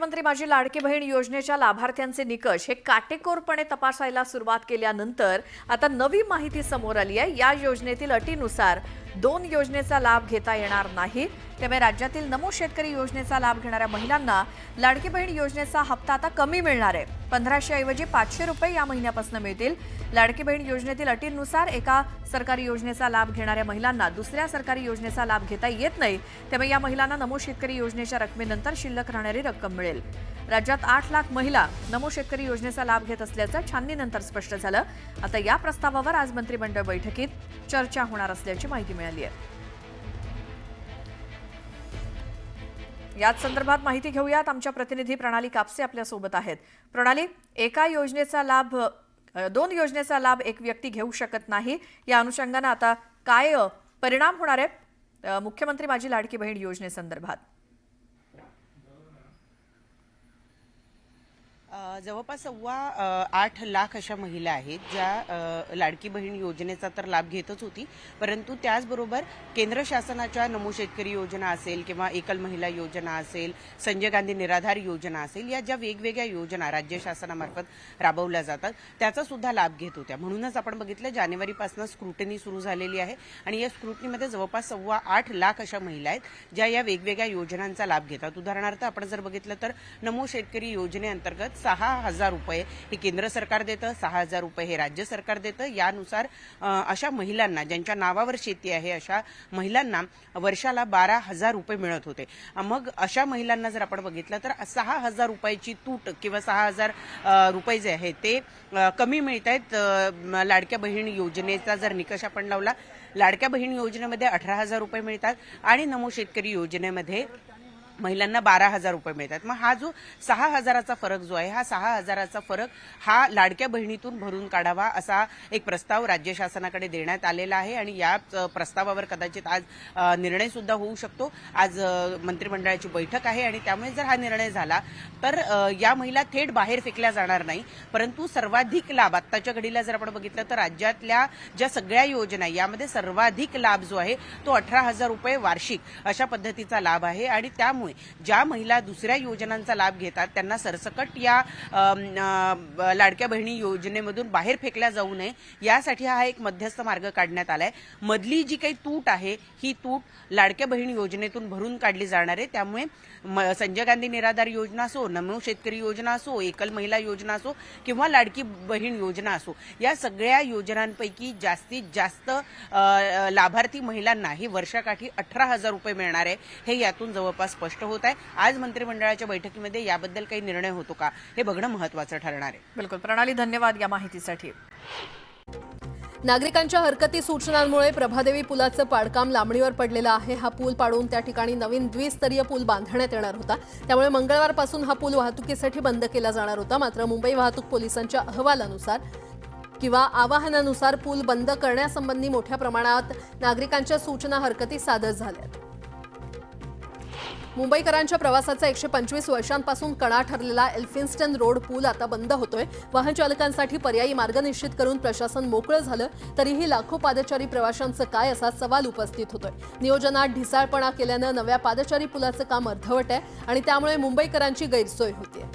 मुख्यमंत्री माझी लाडकी बहीण योजनेच्या लाभार्थ्यांचे निकष हे काटेकोरपणे तपासायला सुरुवात केल्यानंतर आता नवी माहिती समोर आली आहे. या योजनेतील अटीनुसार दोन योजनेचा लाभ घेता येणार नाही. त्यामुळे राज्यातील नमो शेतकरी योजनेचा लाभ घेणाऱ्या महिलांना लाडकी बहीण योजनेचा हप्ता आता कमी मिळणार आहे. पंधराशे ऐवजी पाचशे रुपये या महिन्यापासून मिळतील. लाडकी बहीण योजनेतील अटींनुसार एका सरकारी योजनेचा लाभ घेणाऱ्या महिलांना दुसऱ्या सरकारी योजनेचा लाभ घेता येत नाही. त्यामुळे या महिलांना नमो शेतकरी योजनेच्या रकमेनंतर शिल्लक राहणारी रक्कम मिळेल. राज्यात आठ लाख महिला नमो शेतकरी योजनेचा लाभ घेत असल्याचं छाननीनंतर स्पष्ट झालं. आता या प्रस्तावावर आज मंत्रिमंडळ बैठकीत चर्चा होणार असल्याची माहिती मिळाली. आहे. याच संदर्भात माहिती घेऊयात. आमच्या प्रतिनिधी प्रणाली कापसे आपल्यासोबत आहेत. प्रणाली एका योजनेचा लाभ दोन योजनेचा लाभ एक व्यक्ती घेऊ शकत नाही. या अनुषंगानं आता काय परिणाम होणार आहे? मुख्यमंत्री माझी लाडकी बहीण योजनेसंदर्भात जवळपास सव्वा आठ लाख अशा महिला आहेत ज्या लाडकी बहीण योजनेचा तर लाभ घेतच होती. परंतु त्याचबरोबर केंद्र शासनाच्या नमो शेतकरी योजना असेल किंवा एकल महिला योजना असेल संजय गांधी निराधार योजना असेल या ज्या वेगवेगळ्या योजना राज्य शासनामार्फत राबवल्या जातात त्याचा सुद्धा लाभ घेत होत्या. म्हणूनच आपण बघितलं जानेवारीपासून स्क्रुटनी सुरू झालेली आहे आणि या स्क्रुटनीमध्ये जवळपास सव्वा आठ लाख अशा महिला आहेत ज्या या वेगवेगळ्या योजनांचा लाभ घेतात. उदाहरणार्थ आपण जर बघितलं तर नमो शेतकरी योजनेअंतर्गत सहा हजार रुपये हे केंद्र सरकार देतं सहा हजार रुपये हे राज्य सरकार देतं. यानुसार अशा महिलांना ज्यांच्या नावावर शेती आहे अशा महिलांना वर्षाला बारा हजार रुपये मिळत होते. मग अशा महिलांना जर आपण बघितलं तर सहा हजार रुपयाची तूट किंवा सहा हजार रुपये जे आहे ते कमी मिळत आहेत लाडक्या बहीण योजनेचा जर निकष आपण लावला लाडक्या बहीण योजनेमध्ये अठरा हजार रुपये मिळतात आणि नमो शेतकरी योजनेमध्ये महिलांना बारा हजार रुपये मिळतात. मग हा जो सहा हजाराचा फरक जो आहे हा सहा हजाराचा फरक हा लाडक्या बहिणीतून भरून काढावा असा एक प्रस्ताव राज्य शासनाकडे देण्यात आलेला आहे आणि या प्रस्तावावर कदाचित आज निर्णय सुद्धा होऊ शकतो. आज मंत्रिमंडळाची बैठक आहे आणि त्यामुळे जर हा निर्णय झाला तर या महिला थेट बाहेर फेकल्या जाणार नाही. परंतु सर्वाधिक लाभ आत्ताच्या घडीला जर आपण बघितलं तर राज्यातल्या ज्या सगळ्या योजना यामध्ये सर्वाधिक लाभ जो आहे तो अठरा हजार रुपये वार्षिक अशा पद्धतीचा लाभ आहे आणि त्यामुळे ज्या महिला दुसऱ्या योजनांचा लाभ घेतात त्यांना सरसकट या लाडक्या बहिणी योजनेमधून बाहेर फेकल्या जाऊ नये यासाठी हा एक मध्यस्थ मार्ग काढण्यात आलाय. मधली जी काही तूट आहे ही तूट लाडक्या बहीण योजनेतून भरून काढली जाणार आहे. त्यामुळे संजय गांधी निराधार योजना असो नमो शेतकरी योजना असो एकल महिला योजना असो किंवा लाडकी बहीण योजना असो या सगळ्या योजनांपैकी जास्तीत जास्त लाभार्थी महिलांना ही वर्षाकाठी अठरा हजार रुपये मिळणार आहे हे यातून जवळपास स्पष्ट होत आहे. आज मंत्रिमंडळाच्या बैठकीमध्ये याबद्दल काही निर्णय होतो का हे बघणं महत्वाचं ठरणार आहे. बिलकुल. प्रणाली धन्यवाद या माहितीसाठी. नागरिकांच्या हरकती सूचनांमुळे प्रभादेवी पुलाचं पाडकाम लांबणीवर पडलेलं आहे. हा पूल पाडून त्या ठिकाणी नवीन द्विस्तरीय पूल बांधण्यात येणार होता. त्यामुळे मंगळवारपासून हा पूल वाहतुकीसाठी बंद केला जाणार होता. मात्र मुंबई वाहतूक पोलिसांच्या अहवालानुसार किंवा आवाहनानुसार पूल बंद करण्यासंबंधी मोठ्या प्रमाणात नागरिकांच्या सूचना हरकती सादर झाल्यात. मुंबईकरांच्या प्रवासाचा एकशे पंचवीस वर्षांपासून कणा ठरलेला एल्फिन्स्टन रोड पूल आता बंद होतोय. वाहन चालकांसाठी पर्यायी मार्ग निश्चित करून प्रशासन मोकळं झालं तरीही लाखो पादचारी प्रवाशांचं काय असा सवाल उपस्थित होतोय. नियोजनात ढिसाळपणा केल्यानं नव्या पादचारी पुलाचं काम अर्धवट आहे आणि त्यामुळे मुंबईकरांची गैरसोय होतीये.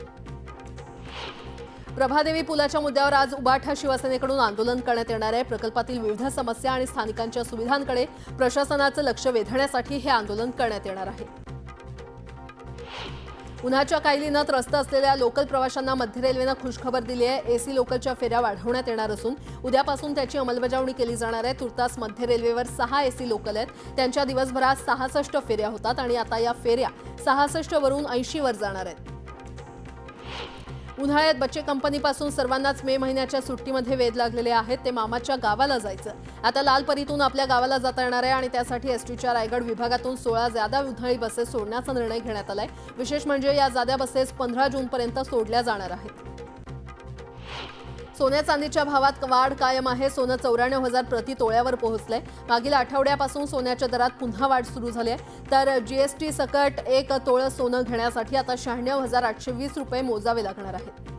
प्रभादेवी पुलाच्या मुद्द्यावर आज उबाठा शिवसेनेकडून आंदोलन करण्यात येणार आहे. प्रकल्पातील विविध समस्या आणि स्थानिकांच्या सुविधांकडे प्रशासनाचं लक्ष वेधण्यासाठी हे आंदोलन करण्यात येणार आहे. उन्हाच्या कायलीनं त्रस्त असलेल्या लोकल प्रवाशांना मध्य रेल्वेनं खुशखबर दिली आहे. एसी लोकलच्या फेऱ्या वाढवण्यात येणार असून उद्यापासून त्याची अंमलबजावणी केली जाणार आहे. तुर्तास मध्य रेल्वेवर सहा एसी लोकल आहेत. त्यांच्या दिवसभरात सहासष्ट फेऱ्या होतात आणि आता या फेऱ्या सहासष्ट वरून ऐंशी वर जाणार आहेत. उन्हाळ्यात बच्चे कंपनीपासून सर्वांनाच मे महिन्याच्या सुट्टीमध्ये वेध लागलेले आहेत. ते मामाच्या गावाला जायचं. आता लालपरीतून आपल्या गावाला जाता येणार आहे आणि त्यासाठी एसटीच्या रायगड विभागातून सोळा जादा उन्हाळी बसेस सोडण्याचा निर्णय घेण्यात आलाय. विशेष म्हणजे या जाद्या बसेस पंधरा जूनपर्यंत सोडल्या जाणार आहेत. सोन्या चांदीच्या भावात वाढ कायम आहे. सोनं चौऱ्याण्णव हजार प्रति तोळ्यावर पोहोचलंय. मागील आठवड्यापासून सोन्याच्या दरात पुन्हा वाढ सुरू झाली आहे. तर जीएसटी सकट एक तोळं सोनं घेण्यासाठी आता शहाण्णव हजार आठशे वीस रुपये मोजावे लागणार आहेत.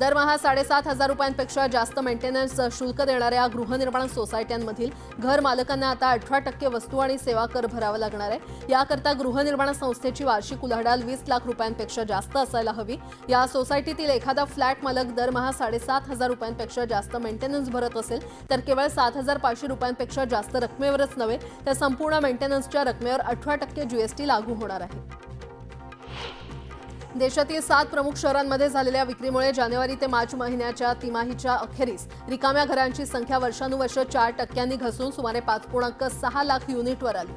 दरमहा साडेसात हजार रुपयांपेक्षा जास्त मेंटेनन्स शुल्क देणाऱ्या गृहनिर्माण सोसायट्यांमधील घर मालकांना आता अठरा टक्के वस्तू आणि सेवा कर भरावा लागणार आहे. याकरता गृहनिर्माण संस्थेची वार्षिक उलाढाल वीस लाख रुपयांपेक्षा जास्त असायला हवी. या सोसायटीतील एखादा फ्लॅट मालक दरमहा साडेसात हजार रुपयांपेक्षा जास्त मेंटेनन्स भरत असेल तर केवळ सात हजार पाचशे रुपयांपेक्षा जास्त रकमेवरच नव्हे तर संपूर्ण मेंटेनन्सच्या रकमेवर अठरा टक्के जीएसटी लागू होणार आहे. देशातील सात प्रमुख शहरांमध्ये झालेल्या विक्रीमुळे जानेवारी ते मार्च महिन्याच्या तिमाहीच्या अखेरीस रिकाम्या घरांची संख्या वर्षानुवर्ष चार टक्क्यांनी घसून सुमारे पाच पूर्णांक सहा लाख युनिटवर आली.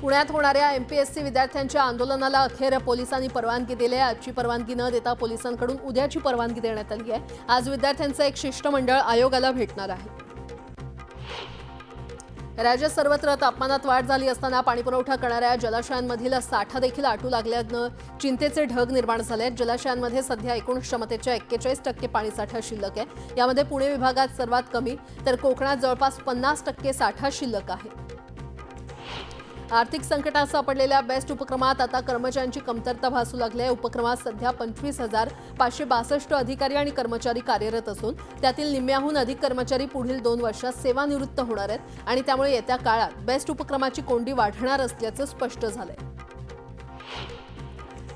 पुण्यात होणाऱ्या एमपीएससी विद्यार्थ्यांच्या आंदोलनाला अखेर पोलिसांनी परवानगी दिली आहे. आजची परवानगी न देता पोलिसांकडून उद्याची परवानगी देण्यात आली आहे. आज विद्यार्थ्यांचं एक शिष्टमंडळ आयोगाला भेटणार आहे. राज्यात सर्वत्र तापमानात वाढ झाली असताना पाणीपुरवठा करणाऱ्या जलाशयांमधील साठा देखील आटू लागल्यानं चिंतेचे ढग निर्माण झाले आहेत. जलाशयांमध्ये सध्या एकूण क्षमतेच्या एक्केचाळीस टक्के पाणीसाठा शिल्लक आहे. यामध्ये पुणे विभागात सर्वात कमी तर कोकणात जवळपास पन्नास टक्के साठा शिल्लक आहे. आर्थिक संकटात सापडलेल्या बेस्ट उपक्रमात आता कर्मचाऱ्यांची कमतरता भासू लागली आहे. उपक्रमात सध्या पंचवीस हजार पाचशे बासष्ट अधिकारी आणि कर्मचारी कार्यरत असून त्यातील निम्म्याहून अधिक कर्मचारी पुढील दोन वर्षात सेवानिवृत्त होणार आहेत आणि त्यामुळे येत्या काळात बेस्ट उपक्रमाची कोंडी वाढणार असल्याचं स्पष्ट झालंय.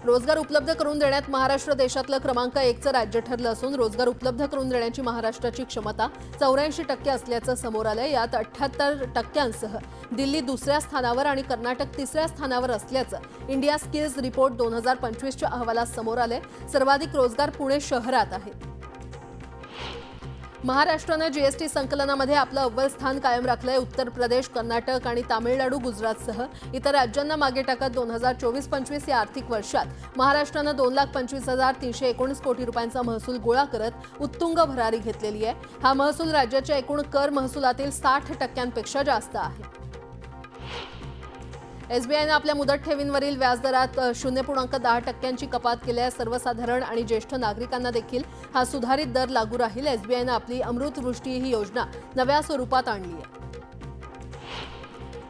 रोजगार उपलब्ध करून देण्यात महाराष्ट्र देशातलं क्रमांक एकचं राज्य ठरलं असून रोजगार उपलब्ध करून देण्याची महाराष्ट्राची क्षमता चौऱ्याऐंशी टक्के असल्याचं समोर आलंय. यात अठ्ठ्याहत्तर टक्क्यांसह दिल्ली दुसऱ्या स्थानावर आणि कर्नाटक तिसऱ्या स्थानावर असल्याचं इंडिया स्किल्स रिपोर्ट दोन हजार पंचवीसच्या अहवालात समोर आलंय. सर्वाधिक रोजगार पुणे शहरात आहेत महाराष्ट्रानं जीएसटी संकलनामध्ये आपलं अव्वल स्थान कायम राखलंय. उत्तर प्रदेश कर्नाटक आणि तामिळनाडू गुजरातसह इतर राज्यांना मागे टाकत दोन हजार चोवीस पंचवीस या आर्थिक वर्षात. महाराष्ट्रानं दोन लाख पंचवीस हजार तीनशे एकोणीस कोटी रुपयांचा महसूल गोळा करत उत्तुंग भरारी घेतलेली आहे. हा महसूल राज्याच्या एकूण कर महसुलातील साठ टक्क्यांपेक्षा जास्त आहे. एसबीआयनं आपल्या मुदत ठेवींवरील व्याजदरात शून्य पूर्णांक दहा टक्क्यांची कपात केली आहे. सर्वसाधारण आणि ज्येष्ठ नागरिकांना देखील हा सुधारित दर लागू राहील. एसबीआयनं आपली अमृतवृष्टी ही योजना नव्या स्वरूपात आणली आहे.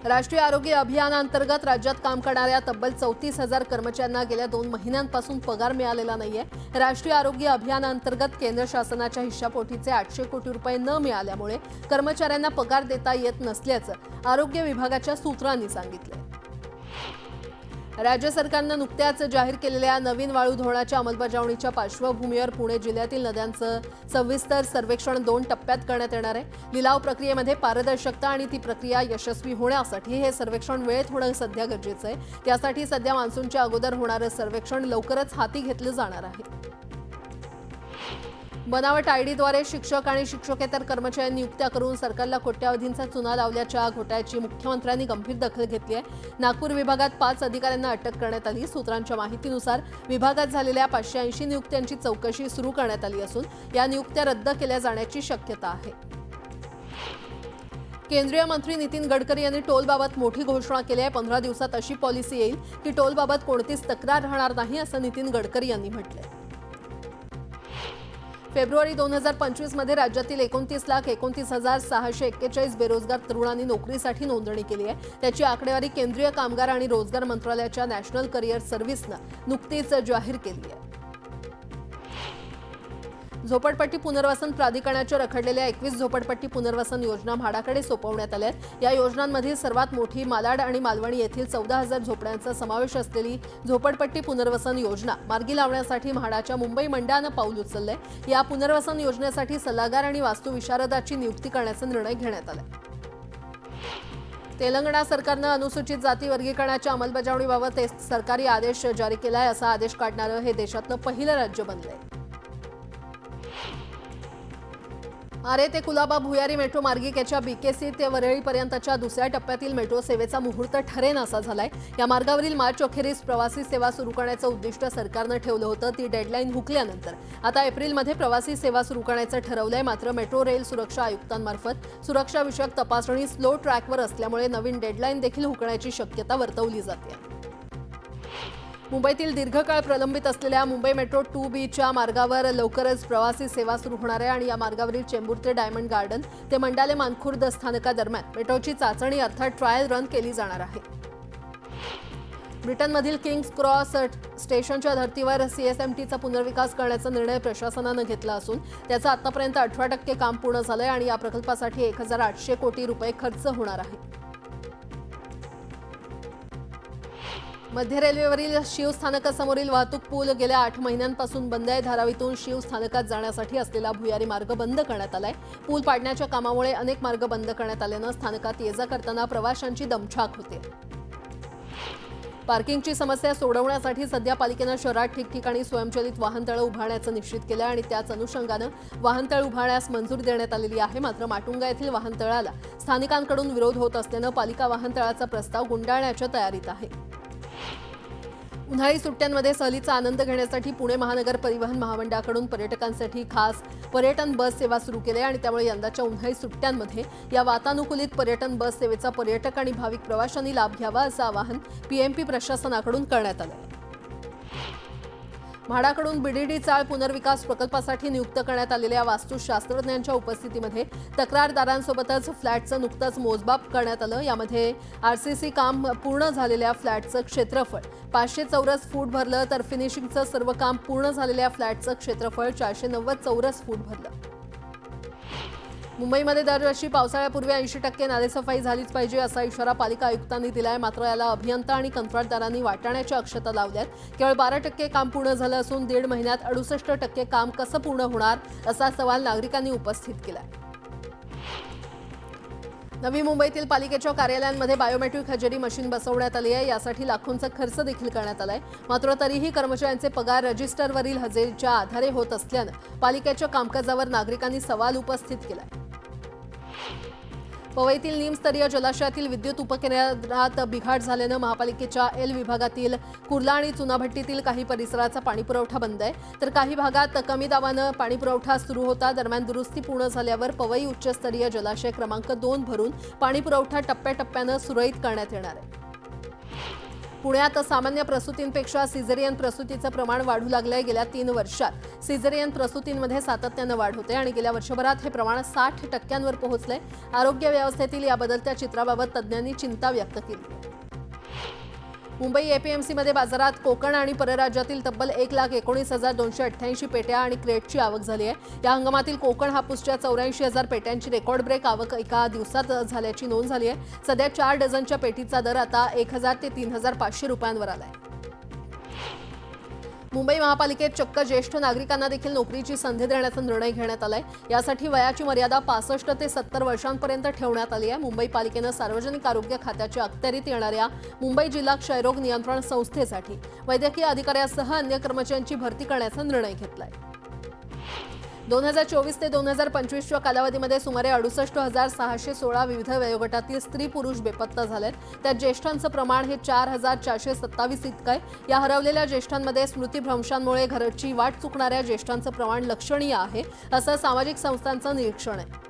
राष्ट्रीय आरोग्य अभियानांतर्गत राज्यात काम करणाऱ्या तब्बल चौतीस हजार कर्मचाऱ्यांना गेल्या दोन महिन्यांपासून पगार मिळालेला नाहीये. राष्ट्रीय आरोग्य अभियानांतर्गत केंद्र शासनाच्या हिश्शापोटीचे आठशे कोटी रुपये न मिळाल्यामुळे कर्मचाऱ्यांना पगार देता येत नसल्याचं आरोग्य विभागाच्या सूत्रांनी सांगितलं राज्य सरकारनं नुकत्याच जाहीर केलेल्या नवीन वाळू धोरणाच्या अंमलबजावणीच्या पार्श्वभूमीवर पुणे जिल्ह्यातील नद्यांचं सविस्तर सर्वेक्षण दोन टप्प्यात करण्यात येणार आहे. लिलाव प्रक्रियेमध्ये पारदर्शकता आणि ती प्रक्रिया यशस्वी होण्यासाठी हे सर्वेक्षण वेळेत होणं सध्या गरजेचं आहे. त्यासाठी सध्या मान्सूनच्या अगोदर होणारं सर्वेक्षण लवकरच हाती घेतलं जाणार आहे. बनावट आयडीद्वारे शिक्षक आणि शिक्षकेतर कर्मचारी नियुक्त्या करून सरकारला कोट्यावधींचा चुना लावल्याच्या घोटाळ्याची मुख्यमंत्र्यांनी गंभीर दखल घेतली आहे. नागपूर विभागात पाच अधिकाऱ्यांना अटक करण्यात आली. सूत्रांच्या माहितीनुसार विभागात झालेल्या पाचशे ऐंशी नियुक्त्यांची चौकशी सुरू करण्यात आली असून या नियुक्त्या रद्द केल्या जाण्याची शक्यता आहे. केंद्रीय मंत्री नितीन गडकरी यांनी टोलबाबत मोठी घोषणा केली आहे. पंधरा दिवसात अशी पॉलिसी येईल की टोलबाबत कोणतीच तक्रार राहणार नाही असं नितीन गडकरी यांनी म्हटलंय. फेब्रुवारी दोन हजार पंचवीसमध्ये राज्यातील एकोणतीस लाख एकोणतीस हजार सहाशे एक्केचाळीस बेरोजगार तरुणांनी नोकरीसाठी नोंदणी केली आहे. त्याची आकडेवारी केंद्रीय कामगार आणि रोजगार मंत्रालयाच्या नॅशनल करिअर सर्व्हिसनं नुकतीच जाहीर केली आहे. झोपडपट्टी पुनर्वसन प्राधिकरणाच्या रखडलेल्या एकवीस झोपडपट्टी पुनर्वसन योजना म्हाडाकडे सोपवण्यात आल्या आहेत. या योजनांमधील सर्वात मोठी मालाड आणि मालवणी येथील चौदा हजार झोपड्यांचा समावेश असलेली झोपडपट्टी पुनर्वसन योजना मार्गी लावण्यासाठी म्हाडाच्या मुंबई मंडळानं पाऊल उचललंय. या पुनर्वसन योजनेसाठी सल्लागार आणि वास्तुविशारदाची नियुक्ती करण्याचा निर्णय घेण्यात आला तेलंगणा सरकारनं अनुसूचित जाती वर्गीकरणाच्या अंमलबजावणीबाबत एक सरकारी आदेश जारी केलाय असा आदेश काढणारं हे देशातलं पहिलं राज्य बनलंय. आरे ते कुलाबा भुयारी मेट्रो मार्गिकेच्या बीकेसी ते वरळीपर्यंतच्या दुसऱ्या टप्प्यातील मेट्रो सेवेचा मुहूर्त ठरेन असा झालाय. या मार्गावरील मार्च अखेरीस प्रवासी सेवा सुरू करण्याचं उद्दिष्ट सरकारनं ठेवलं होतं ती डेडलाईन हुकल्यानंतर. आता एप्रिलमध्ये प्रवासी सेवा सुरू करण्याचं ठरवलंय मात्र मेट्रो रेल सुरक्षा आयुक्तांमार्फत सुरक्षाविषयक तपासणी स्लो ट्रॅकवर असल्यामुळे नवीन डेडलाईन देखील हुकण्याची शक्यता वर्तवली जाते मुंबईतील दीर्घकाळ प्रलंबित असलेल्या मुंबई मेट्रो टू बीच्या मार्गावर लवकरच प्रवासी सेवा सुरू होणार आहे आणि या मार्गावरील चेंबूर ते डायमंड गार्डन ते मंडाले मानखुर्द स्थानकादरम्यान मेट्रोची चाचणी अर्थात ट्रायल रन केली जाणार आहे. ब्रिटनमधील किंग्स क्रॉस स्टेशनच्या धर्तीवर सीएसएमटीचा पुनर्विकास करण्याचा निर्णय प्रशासनानं घेतला असून त्याचं आतापर्यंत अठरा टक्के काम पूर्ण झालंय आणि या प्रकल्पासाठी एक हजार आठशे कोटी रुपये खर्च होणार आहे. मध्य रेल्वेवरील शिव स्थानकासमोरील वाहतूक पूल गेल्या आठ महिन्यांपासून बंद आहे. धारावीतून शिव स्थानकात जाण्यासाठी असलेला भुयारी मार्ग बंद करण्यात आलाय. पूल पाडण्याच्या कामामुळे अनेक मार्ग बंद करण्यात आल्यानं स्थानकात ये जा करताना प्रवाशांची दमछाक होते. पार्किंगची समस्या सोडवण्यासाठी सध्या पालिकेनं शहरात ठिकठिकाणी स्वयंचलित वाहनतळं उभारण्याचं निश्चित केलं आणि त्याच अनुषंगानं वाहनतळ उभारण्यास मंजूर देण्यात आलेली आहे. मात्र माटुंगा येथील वाहनतळाला स्थानिकांकडून विरोध होत असल्यानं पालिका वाहनतळाचा प्रस्ताव गुंडाळण्याच्या तयारीत आहे. उन्हाळी सुट्ट्यांमध्ये सहलीचा आनंद घेण्यासाठी पुणे महानगर परिवहन महामंडळाकडून पर्यटकांसाठी खास पर्यटन बस सेवा सुरू केली आहे आणि त्यामुळे यंदाच्या उन्हाळी सुट्ट्यांमध्ये या वातानुकूलित पर्यटन बस सेवेचा पर्यटक आणि भाविक प्रवाशांनी लाभ घ्यावा असं आवाहन पीएमपी प्रशासनाकडून करण्यात आलं. आहे म्हाडाकडून बीडीडी चाळ पुनर्विकास प्रकल्पासाठी नियुक्त करण्यात आलेल्या वास्तुशास्त्रज्ञांच्या उपस्थितीमध्ये तक्रारदारांसोबतच फ्लॅटचं नुकतंच मोजमाप करण्यात आलं. यामध्ये आरसीसी काम पूर्ण झालेल्या फ्लॅटचं क्षेत्रफळ पाचशे चौरस फूट भरलं तर फिनिशिंगचं सर्व काम पूर्ण झालेल्या फ्लॅटचं क्षेत्रफळ चारशे नव्वद चौरस फूट भरलं. मुंबईमध्ये दरवर्षी पावसाळ्यापूर्वी ऐंशी टक्के नालेसफाई झालीच पाहिजे असा इशारा पालिका आयुक्तांनी दिलाय. मात्र याला अभियंता आणि कंत्राटदारांनी वाटाण्याच्या अक्षता लावल्यात. केवळ बारा टक्के काम पूर्ण झालं असून दीड महिन्यात अडुसष्ट टक्के काम कसं पूर्ण होणार असा सवाल नागरिकांनी उपस्थित केलाय. नवी मुंबईतील पालिकेच्या कार्यालयांमध्ये बायोमेट्रिक हजेरी मशीन बसवण्यात आली आहे. यासाठी लाखोंचा खर्च देखील करण्यात आलाय. मात्र तरीही कर्मचाऱ्यांचे पगार रजिस्टरवरील हजेरीच्या आधारे होत असल्यानं पालिकेच्या कामकाजावर नागरिकांनी सवाल उपस्थित केलाय. पवईतील निमस्तरीय जलाशयातील विद्युत उपकेंद्रात बिघाड झाल्यानं महापालिकेच्या एल विभागातील कुर्ला आणि चुनाभट्टीतील काही परिसराचा पाणीपुरवठा बंद आहे. तर काही भागात कमी दाबानं पाणीपुरवठा सुरू होता. दरम्यान दुरुस्ती पूर्ण झाल्यावर पवई उच्चस्तरीय जलाशय क्रमांक दोन भरून पाणीपुरवठा टप्प्याटप्प्यानं सुरळीत करण्यात येणार आहे. पुण्यात सामान्य प्रसूतींपेक्षा सिझेरियन प्रसूतीचं प्रमाण वाढू लागलंय गेल्या तीन वर्षात. सिझेरियन प्रसूतींमध्ये सातत्यानं वाढ होते आणि गेल्या वर्षभरात हे प्रमाण साठ टक्क्यांवर पोहोचलंय. आरोग्य व्यवस्थेतील या बदलत्या चित्राबाबत तज्ज्ञांनी चिंता व्यक्त केली. मुंबई एपीएमसीमध्ये बाजारात कोकण आणि परराज्यातील तब्बल एक लाख एकोणीस हजार दोनशे अठ्ठ्याऐंशी पेट्या आणि क्रेटची आवक झाली आहे. या हंगामातील कोकण हापूसच्या चौऱ्याऐंशी हजार पेट्यांची रेकॉर्ड ब्रेक आवक एका दिवसात झाल्याची नोंद झाली आहे. सध्या चार डझनच्या पेटीचा दर आता एक हजार ते तीन हजार पाचशे रुपयांवर आला आहे मुंबई महापालिकेत चक्क ज्येष्ठ नागरिकांना देखील नोकरीची संधी देण्याचा निर्णय घेण्यात आलाय. यासाठी वयाची मर्यादा पासष्ट ते सत्तर वर्षांपर्यंत ठेवण्यात आली आहे. मुंबई पालिकेनं सार्वजनिक आरोग्य खात्याच्या अखत्यारीत येणाऱ्या मुंबई जिल्हा क्षयरोग नियंत्रण संस्थेसाठी वैद्यकीय अधिकाऱ्यासह अन्य कर्मचाऱ्यांची भरती करण्याचा निर्णय घेतलाय. दोन हजार चोवीस ते दोन हजार पंचवीसच्या कालावधीमध्ये सुमारे अडुसष्ट हजार सहाशे सोळा विविध वयोगटातील स्त्री पुरुष बेपत्ता झालेत. त्यात ज्येष्ठांचं प्रमाण हे चार हजार चारशे सत्तावीस इतकं आहे. या हरवलेल्या ज्येष्ठांमध्ये स्मृतीभ्रंशांमुळे घरची वाट चुकणाऱ्या ज्येष्ठांचं प्रमाण लक्षणीय आहे असं सामाजिक संस्थांचं निरीक्षण आहे.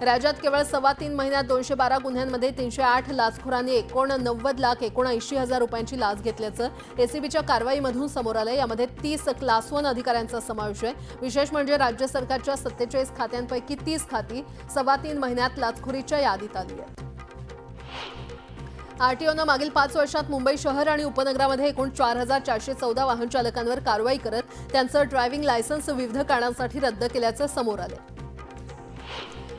राज्यात केवळ सव्वा तीन महिन्यात दोनशे बारा गुन्ह्यांमध्ये तीनशे आठ लाचखोरांनी एकोणनव्वद लाख एकोणऐंशी हजार रुपयांची लाच घेतल्याचं एसीबीच्या कारवाईमधून समोर आलं यामध्ये तीस क्लास वन अधिकाऱ्यांचा समावेश आहे. विशेष म्हणजे राज्य सरकारच्या सत्तेचाळीस खात्यांपैकी तीस खाती सव्वा तीन महिन्यात लाचखोरीच्या यादीत आली आहेत. आरटीओनं मागील पाच वर्षात मुंबई शहर आणि उपनगरामध्ये एकूण चार हजार चारशे चौदा वाहन चालकांवर कारवाई करत त्यांचं ड्रायव्हिंग लायसन्स विविध कारणांसाठी रद्द केल्याचं समोर आलं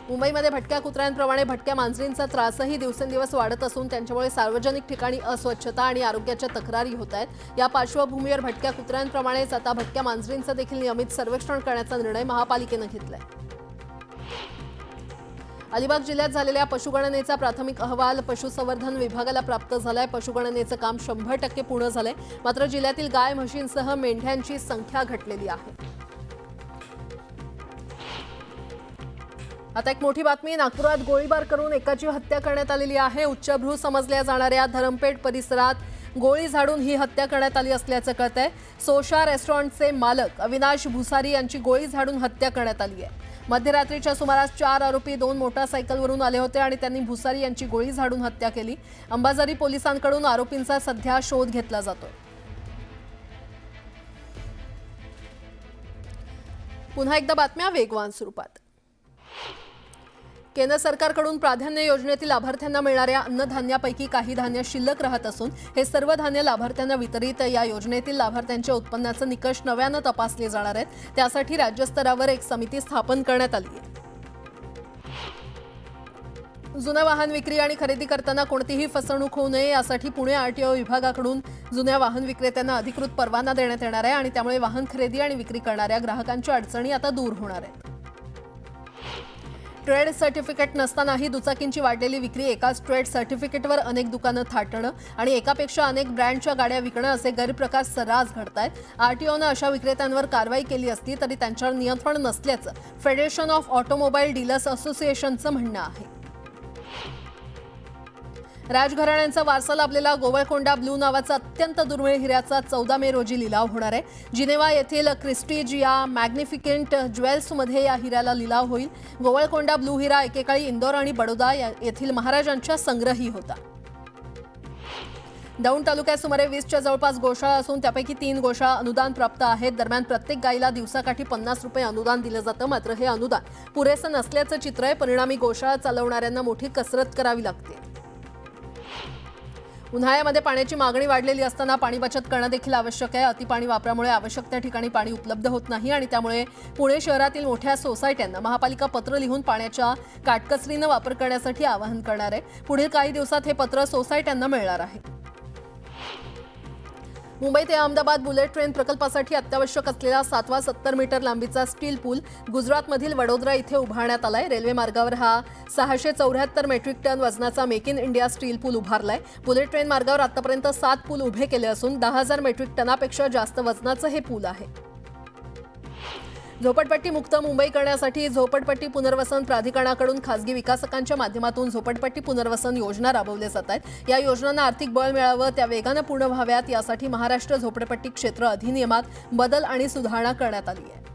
मुंबईमध्ये भटक्या कुत्र्यांप्रमाणे भटक्या मांजरींचा त्रासही दिवसेंदिवस वाढत असून त्यांच्यामुळे सार्वजनिक ठिकाणी अस्वच्छता आणि आरोग्याच्या तक्रारी होत आहेत. या पार्श्वभूमीवर भटक्या कुत्र्यांप्रमाणेच आता भटक्या मांजरींचं देखील नियमित सर्वेक्षण करण्याचा निर्णय महापालिकेनं घेतलाय. अलिबाग जिल्ह्यात झालेल्या पशुगणनेचा प्राथमिक अहवाल पशुसंवर्धन विभागाला प्राप्त झालाय. पशुगणनेचं काम शंभर टक्के पूर्ण झालंय. मात्र जिल्ह्यातील गाय म्हशींसह मेंढ्यांची संख्या घटलेली आहे. आता एक मोठी बातमी नागपुरात गोळीबार करून एकाची हत्या करण्यात आलेली आहे. उच्चभ्रू समजल्या जाणाऱ्या धरमपेठ परिसरात गोळी झाडून ही हत्या करण्यात आली असल्याचं कळत आहे सोशा रेस्टॉरंटचे मालक अविनाश भुसारी यांची गोळी झाडून हत्या करण्यात आली आहे. मध्यरात्रीच्या सुमारास चार आरोपी दोन मोटारसायकलवरून आले होते आणि त्यांनी भुसारी यांची गोळी झाडून हत्या केली. अंबाझरी पोलिसांकडून आरोपींचा सध्या शोध घेतला जातोय. पुन्हा एकदा बातम्या वेगवान स्वरूपात. केंद्र सरकारकडून प्राधान्य योजनेतील लाभार्थ्यांना मिळणाऱ्या अन्नधान्यापैकी काही धान्य शिल्लक राहत असून हे सर्व धान्य लाभार्थ्यांना वितरित या योजनेतील लाभार्थ्यांच्या उत्पन्नाचे निकष नव्यानं तपासले जाणार आहेत. त्यासाठी राज्यस्तरावर एक समिती स्थापन करण्यात आली आहे. जुनं वाहन विक्री आणि खरेदी करताना कोणतीही फसवणूक होऊ नये यासाठी पुणे आरटीओ विभागाकडून जुन्या वाहन विक्रेत्यांना अधिकृत परवाना देण्यात येणार आहे आणि त्यामुळे वाहन खरेदी आणि विक्री करणाऱ्या ग्राहकांच्या अडचणी आता दूर होणार आहेत. ट्रेड सर्टिफिकेट नसतानाही दुचाकींची वाढलेली विक्री एकाच ट्रेड सर्टिफिकेटवर अनेक दुकानं थाटणं आणि एकापेक्षा अनेक ब्रँडच्या गाड्या विकणं असे गैरप्रकार सर्रास घडत आहेत आरटीओनं अशा विक्रेत्यांवर कारवाई केली असली तरी त्यांच्यावर नियंत्रण नसल्याचं फेडरेशन ऑफ ऑटोमोबाईल डीलर्स असोसिएशनचं म्हणणं आहे. राजघराण्यांचा वारसा लाभलेला गोवळकोंडा ब्लू नावाचा अत्यंत दुर्मिळ हिऱ्याचा चौदा मे रोजी लिलाव होणार आहे. जिनेवा येथील क्रिस्टीज या मॅग्निफिकेंट ज्वेल्समध्ये या हिऱ्याला लिलाव होईल. गोवळकोंडा ब्लू हिरा एकेकाळी इंदोर आणि बडोदा या- येथील महाराजांच्या संग्रही होता. दौंड तालुक्यात सुमारे वीसच्या जवळपास गोशाळा असून त्यापैकी तीन गोशाळा अनुदान प्राप्त आहेत. दरम्यान प्रत्येक गायीला दिवसाकाठी पन्नास रुपये अनुदान दिलं जातं. मात्र हे अनुदान पुरेसं नसल्याचं चित्र आहे. परिणामी गोशाळा चालवणाऱ्यांना मोठी कसरत करावी लागते. उन्हाळ्यामध्ये पाण्याची मागणी वाढलेली असताना पाणी बचत करणं देखील आवश्यक आहे. अतिपाणी वापरामुळे आवश्यक त्या ठिकाणी पाणी उपलब्ध होत नाही आणि त्यामुळे पुणे शहरातील मोठ्या सोसायट्यांना महापालिका पत्र लिहून पाण्याच्या काटकसरीनं वापर करण्यासाठी आवाहन करणार आहे. पुढील काही दिवसात हे पत्र सोसायट्यांना मिळणार आहे. मुंबई ते अहमदाबाद बुलेट ट्रेन प्रकल्पासाठी अत्यावश्यक असलेला सातवा सत्तर मीटर लांबीचा स्टील पूल गुजरातमधील वडोदरा इथे उभारण्यात आलाय. रेल्वे मार्गावर हा सहाशे चौऱ्याहत्तर मेट्रिक टन वजनाचा मेक इन इंडिया स्टील पूल उभारलाय. बुलेट ट्रेन मार्गावर आतापर्यंत सात पूल उभे केले असून दहा हजार मेट्रिक टनापेक्षा जास्त वजनाचं हे पूल आहे. झोपडपट्टी मुक्त मुंबई करण्यासाठी झोपडपट्टी पुनर्वसन प्राधिकरणाकडून खासगी विकासकांच्या माध्यमातून झोपडपट्टी पुनर्वसन योजना राबवल्या जात आहेत. या योजनांना आर्थिक बळ मिळावं त्या वेगानं पूर्ण व्हाव्यात यासाठी महाराष्ट्र झोपडपट्टी क्षेत्र अधिनियमात बदल आणि सुधारणा करण्यात आली आहे.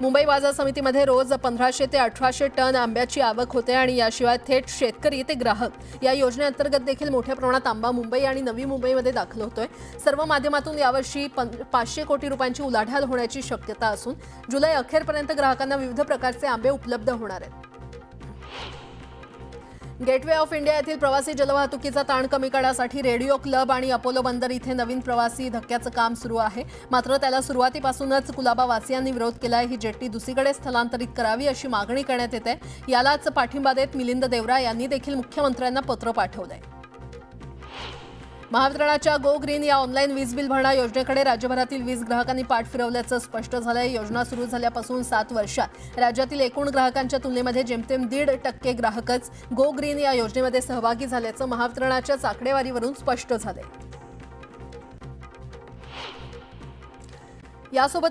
मुंबई बाजार समितीमध्ये रोज पंधराशे ते अठराशे टन आंब्याची आवक होते आणि याशिवाय थेट शेतकरी ते ग्राहक. या योजनेअंतर्गत देखील मोठ्या प्रमाणात आंबा मुंबई आणि नवी मुंबईमध्ये दाखल होतोय. सर्व माध्यमातून यावर्षी पं- पाचशे कोटी रुपयांची उलाढाल होण्याची शक्यता असून जुलै अखेरपर्यंत ग्राहकांना विविध प्रकारचे आंबे उपलब्ध होणार आहेत. गेटवे ऑफ इंडिया येथील प्रवासी जलवाहतुकीचा ताण कमी करण्यासाठी रेडिओ क्लब आणि अपोलो बंदर इथे नवीन प्रवासी धक्क्याचं काम सुरू आहे. मात्र त्याला सुरुवातीपासूनच कुलाबा वासियांनी विरोध केलाय. ही जेट्टी दुसरीकडे स्थलांतरित करावी अशी मागणी करण्यात येते. यालाच पाठिंबा देत मिलिंद देवरा यांनी देखील मुख्यमंत्र्यांना पत्र पाठवलंय. महावितरणाच्या गो ग्रीन या ऑनलाईन वीज बिल भरणा योजनेकडे राज्यभरातील वीज ग्राहकांनी पाठ फिरवल्याचं स्पष्ट झालंय. योजना सुरू झाल्यापासून सात वर्षात. राज्यातील एकूण ग्राहकांच्या तुलनेमध्ये जेमतेम दीड टक्के ग्राहकच गो ग्रीन या योजनेमध्ये सहभागी झाल्याचं महावितरणाच्या आकडेवारीवरून स्पष्ट झालंय. यासोबत